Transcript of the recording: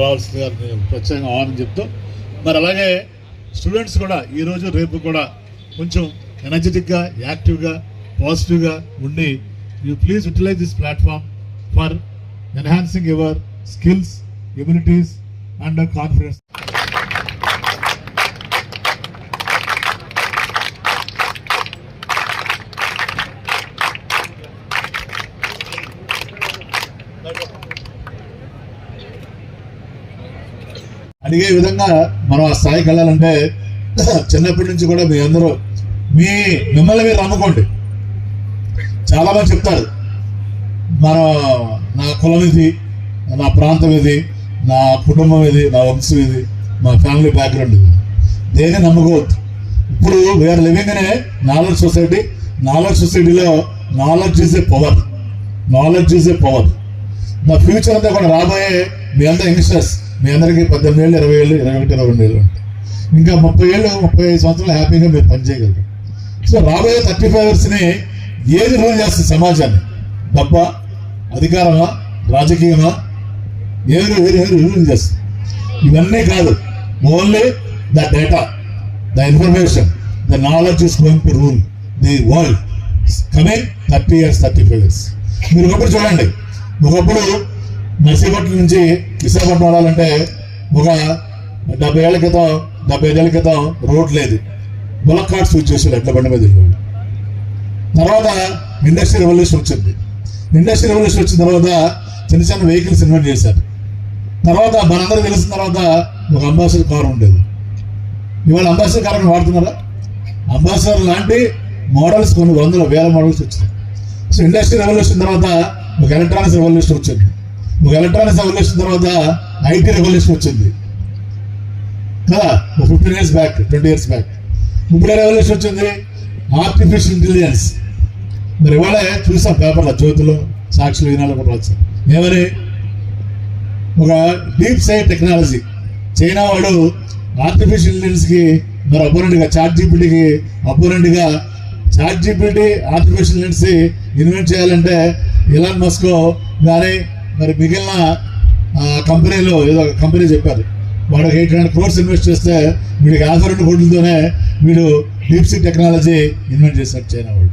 రావాల్సిందిగా ప్రత్యేకంగా ఆహ్వానం చెప్తూ మరి అలాగే స్టూడెంట్స్ కూడా ఈరోజు రేపు కూడా కొంచెం ఎనర్జెటిక్గా యాక్టివ్గా పాజిటివ్గా ఉండి you please utilise this platform for enhancing your skills abilities and confidence అడిగే విధంగా మనం ఆ స్థాయికి వెళ్ళాలంటే చిన్నప్పటి నుంచి కూడా మీ అందరూ మీ మిమ్మల్ని మీరు నమ్ముకోండి. చాలా మంది చెప్తారు మన నా కులం ఇది నా ప్రాంతం ఇది నా కుటుంబం ఇది నా వంశం ఇది మా ఫ్యామిలీ బ్యాక్గ్రౌండ్ ఇది. దేని నమ్ముకోవద్దు. ఇప్పుడు వీఆర్ లివింగ్ అనే నాలెడ్జ్ సొసైటీ నాలెడ్జ్ సొసైటీలో knowledge is a power knowledge is a power మా ఫ్యూచర్ అంతా కూడా రాబోయే మీ అందరూ యంగ్స్టర్స్ మీ అందరికీ పద్దెనిమిది ఏళ్ళు ఇరవై ఏళ్ళు ఇరవై ఒకటి ఇరవై రెండు ఏళ్ళు ఉంటాయి. ఇంకా ముప్పై ఏళ్ళు ముప్పై ఐదు సంవత్సరాలు హ్యాపీగా మీరు పనిచేయగలరు. సో రాబోయే థర్టీ ఫైవర్స్ని ఏది రూల్ చేస్తుంది సమాజాన్ని? డబ్బ అధికారమా రాజకీయమా? ఏది వేరు వేరు రూల్ చేస్తుంది? ఇవన్నీ కాదు. Only the data the information the knowledge is going to rule the world coming thirty years thirty five years మీరు ఒకటి చూడండి. ఒకప్పుడు నర్సీపట్నం నుంచి విశాఖపట్నం వెళ్ళాలంటే ఒక డెబ్బై ఏళ్ళ క్రితం డెబ్బై ఐదేళ్ళ క్రితం రోడ్ లేదు. బులక్ కార్డ్స్ యూజ్ చేసేవాళ్ళు ఎట్ల బండి మీద తర్వాత ఇండస్ట్రీ రెవల్యూషన్ వచ్చింది. ఇండస్ట్రీ రెవల్యూషన్ వచ్చిన తర్వాత చిన్న చిన్న వెహికల్స్ ఇన్వెంట్ చేశారు. తర్వాత మనందరూ తెలిసిన తర్వాత ఒక అంబాసిడర్ కారు ఉండేది. ఇవాళ అంబాసిడర్ కార్ అని వాడుతున్నారా? అంబాసిడర్ లాంటి మోడల్స్ కొన్ని వందల వేల మోడల్స్ వచ్చినాయి. సో ఇండస్ట్రీ రెవల్యూషన్ తర్వాత ఒక ఎలక్ట్రానిక్స్ రెవల్యూషన్ వచ్చింది. ఒక ఎలక్ట్రానిక్స్ రెవల్యూషన్ తర్వాత ఐటీ రెవల్యూషన్ వచ్చింది. కదా? ఒక fifteen years back twenty years back ఇప్పుడు రెవల్యూషన్ వచ్చింది? ఆర్టిఫిషియల్ ఇంటెలిజెన్స్ మరి ఇవాళ చూసాం పేపర్లో జ్యోతిలో సాక్షులు వినాలి కూడా వచ్చాం ఏమని? ఒక డీప్ సైడ్ టెక్నాలజీ చైనా వాడు ఆర్టిఫిషియల్ ఇంటెలిజెన్స్కి మరి అపోనెంట్గా చాట్ జీపీటీకి అపోనెంట్గా chat GPT artificial intelligence invent చేయాలంటే ఇలాన్ మస్కో కానీ మరి మిగిలిన కంపెనీలో కంపెనీలు ఏదో ఒక కంపెనీ చెప్పారు. వాడు ఎయిట్ హండ్రెడ్ క్రోర్స్ ఇన్వెస్ట్ చేస్తే వీడికి యాభై రెండు కోట్లతోనే వీడు డీప్ టెక్నాలజీ ఇన్వెంట్ చేశాడు చైనా వాడు